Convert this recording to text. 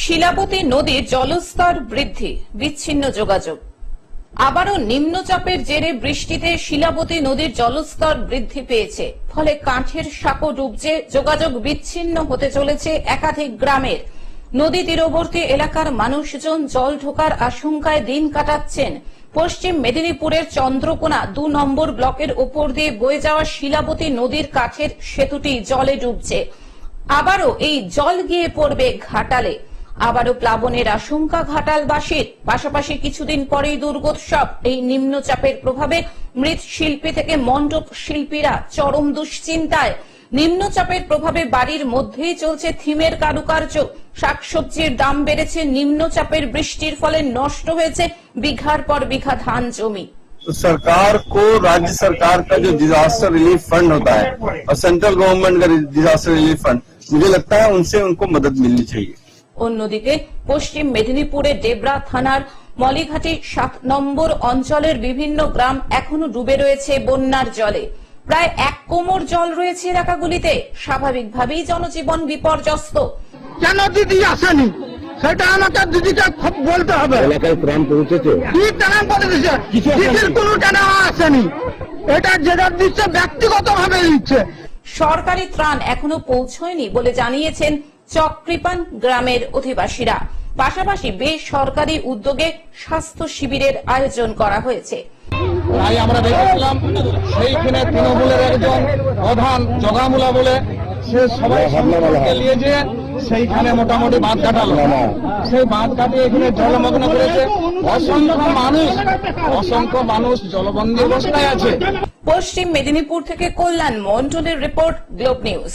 শিলাবতী নদীর জলস্তর বৃদ্ধি, বিচ্ছিন্ন যোগাযোগ। আবারও নিম্নচাপের জেরে বৃষ্টিতে শিলাবতী নদীর জলস্তর বৃদ্ধি পেয়েছে, ফলে কাঠের সাঁকো ডুবছে, যোগাযোগ বিচ্ছিন্ন হতে চলেছে একাধিক গ্রামের। নদী তীরবর্তী এলাকার মানুষজন জল ঢোকার আশঙ্কায় দিন কাটাচ্ছেন। পশ্চিম মেদিনীপুরের চন্দ্রকোনা দু নম্বর ব্লকের ওপর দিয়ে বয়ে যাওয়া শিলাবতী নদীর কাঠের সেতুটি জলে ডুবছে। আবারও এই জল গিয়ে পড়বে ঘাটালে। আবারও প্লাবনের আশঙ্কা ঘাটালবাসীর পাশাপাশি কিছুদিন পরেই দুর্গোৎসব এই নিম্নচাপের প্রভাবে মৃৎ শিল্পী থেকে মণ্ডপ শিল্পীরা চরম দুশ্চিন্তায় নিম্নচাপের প্রভাবে বাড়ির মধ্যেই চলছে থিমের কারুকার্য শাকসবজির দাম বেড়েছে নিম্নচাপের বৃষ্টির ফলে নষ্ট হয়েছে বিঘার পর বিঘা ধান জমি तो सरकार को राज्य सरकार का जो डिजास्टर रिलीफ फंड होता है और सेंट्रल गवर्नमेंट का डिजास्टर रिलीफ फंड मुझे लगता है उनसे उनको मदद मिलनी चाहिए অন্যদিকে পশ্চিম মেদিনীপুরের ডেবরা থানার মলিঘাটি সাত নম্বর অঞ্চলের বিভিন্ন গ্রাম এখনও ডুবে রয়েছে বন্যার জলে। প্রায় এক কোমর জল রয়েছে এলাকাগুলিতে। স্বাভাবিকভাবেই জনজীবন বিপর্যস্ত। কেন দিদি আসেনি? সেটা আমাকে দিদিকে খুব বলতে হবে। এলাকায় ত্রাণ পৌঁছেছে? কি কিছু আসেনি। দিদির কোনো টানা আসেনি? এটা যেটা দিচ্ছে ব্যক্তিগত ভাবে দিচ্ছে। সরকারি ত্রাণ এখনও পৌঁছয়নি বলে জানিয়েছেন চক্রিপান গ্রামের অধিবাসীরা। পাশাপাশি বেসরকারি উদ্যোগে স্বাস্থ্য শিবিরের আয়োজন করা হয়েছে। তাই আমরা দেখেছিলাম সেইখানে তৃণমূলের একজন প্রধান জগামুলা বলে সে সবাই সঙ্গে নিয়ে যে সেইখানে মোটামুটি বাঁধ কাটালো। সেই বাঁধ কাটিয়ে এখানে জলমগ্ন করেছে। অসংখ্য মানুষ অসংখ্য মানুষ জলবন্দী অবস্থায় আছে। পশ্চিম মেদিনীপুর থেকে কল্যাণ মন্ডলের রিপোর্ট গ্লোব নিউজ।